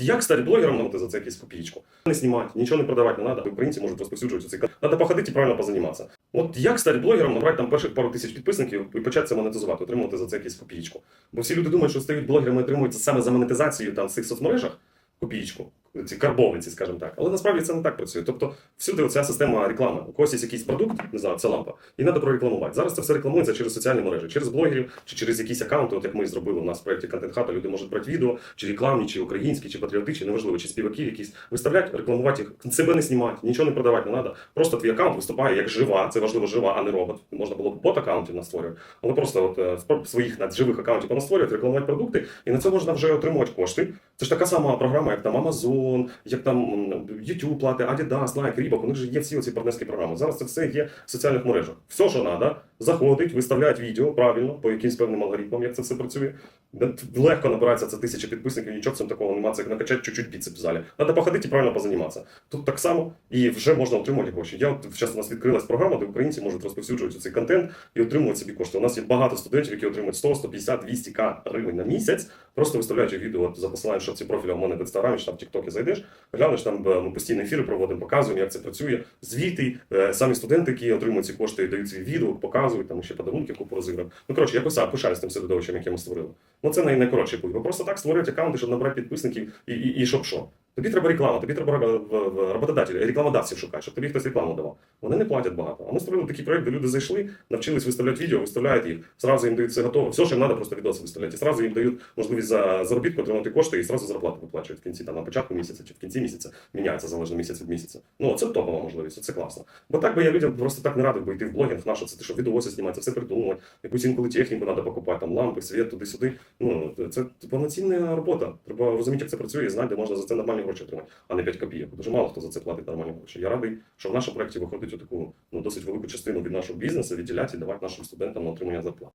Як стати блогером, ну, за це якусь копійку. Не знімати, нічого не продавати не треба, українці можуть розповсюджувати цей. Треба походити і правильно позаніматися. От як стати блогером, набрати там перших пару тисяч підписників і почати це монетизувати, отримувати за це якісь копійку. Бо всі люди думають, що стають блогерами і отримують саме за монетизацію там в цих соцмережах копійку, ці карбовиці, скажімо так. Але насправді це не так працює. Тобто, всюди оця система реклами. У когось є якийсь продукт, не знаю, це лампа, і треба прорекламувати. Зараз це все рекламується через соціальні мережі, через блогерів чи через якісь аккаунти, от як ми зробили у нас в проєкті Hub, люди можуть брати відео, чи рекламні, чи українські, чи патріотичні, неважливо, чи співаки якісь виставляти, рекламувати їх, себе не знімати, нічого не продавати не треба. Просто твій аккаунт виступає як жива, це важливо жива, а не робот. Можна було б бот аккаунтів настворювати, але просто от е, своїх надживих аккаунтів понастворювати, рекламувати продукти, і на це можна вже отримувати кошти. Це ж така сама програма, як там Amazon, як там YouTube плати, Adidas, Nike, Reebok, у них же є всі ці партнерські програми. Зараз це все є в соціальних мережах. Все, що треба, заходить, виставляють відео правильно, по якимсь певним алгоритмам, як це все працює. Легко набирається це тисяча підписників, нічого в такого немає, це як накачати чуть-чуть біцеп в залі. Треба походити і правильно позаніматися. Тут так само і вже можна отримати гроші. Я от зараз у нас відкрилась програма, де українці можуть розповсюджувати цей контент і отримувати собі кошти. У нас є багато студентів, які отримують 100, 150, 200 к гривень на місяць, просто виставляючи відео от, за посиланням, що ці профілі у мене в інстаграмі, там в Тіктокі зайдеш, глянеш там е, ми постійні ефіри проводимо, показуємо, як це працює. Звіти, е, самі студенти, які отримують ці кошти, дають свій відео, показують там ще подарунки, купу розіграв. Ну коротше, я писав, пишаюсь тим середовищем, яке ми створили. Ну це най- путь. Ви просто так створюють аккаунти, щоб набрати підписників і, і, і щоб що. Тобі треба реклама, тобі треба в- рекламодавців шукати, щоб тобі хтось рекламу давав. Вони не платять багато. А ми створили такий проект, де люди зайшли, навчились виставляти відео, виставляють їх, зразу їм дають все готове. Все, що їм треба, просто відоси виставляти. І зразу їм дають можливість за заробітку отримати кошти і зразу зарплату виплачують в кінці, там на початку місяця чи в кінці місяця. Міняється залежно місяць від місяця. Ну це топова можливість, це класно. Бо так би я людям просто так не радив би йти в блогінг, на це ти що відеоси знімати, це все придумувати. Якусь інколи техніку треба покупати, там лампи, світ туди-сюди. Ну це повноцінна робота. Треба розуміти, як це працює, і знати, де можна за це нормальні гроші отримати, а не 5 копійок. Дуже мало хто за це платить нормальні гроші. Я радий, що в нашому проєкті виходить таку ну досить велику частину від нашого бізнесу відділяти і давати нашим студентам на отримання зарплат.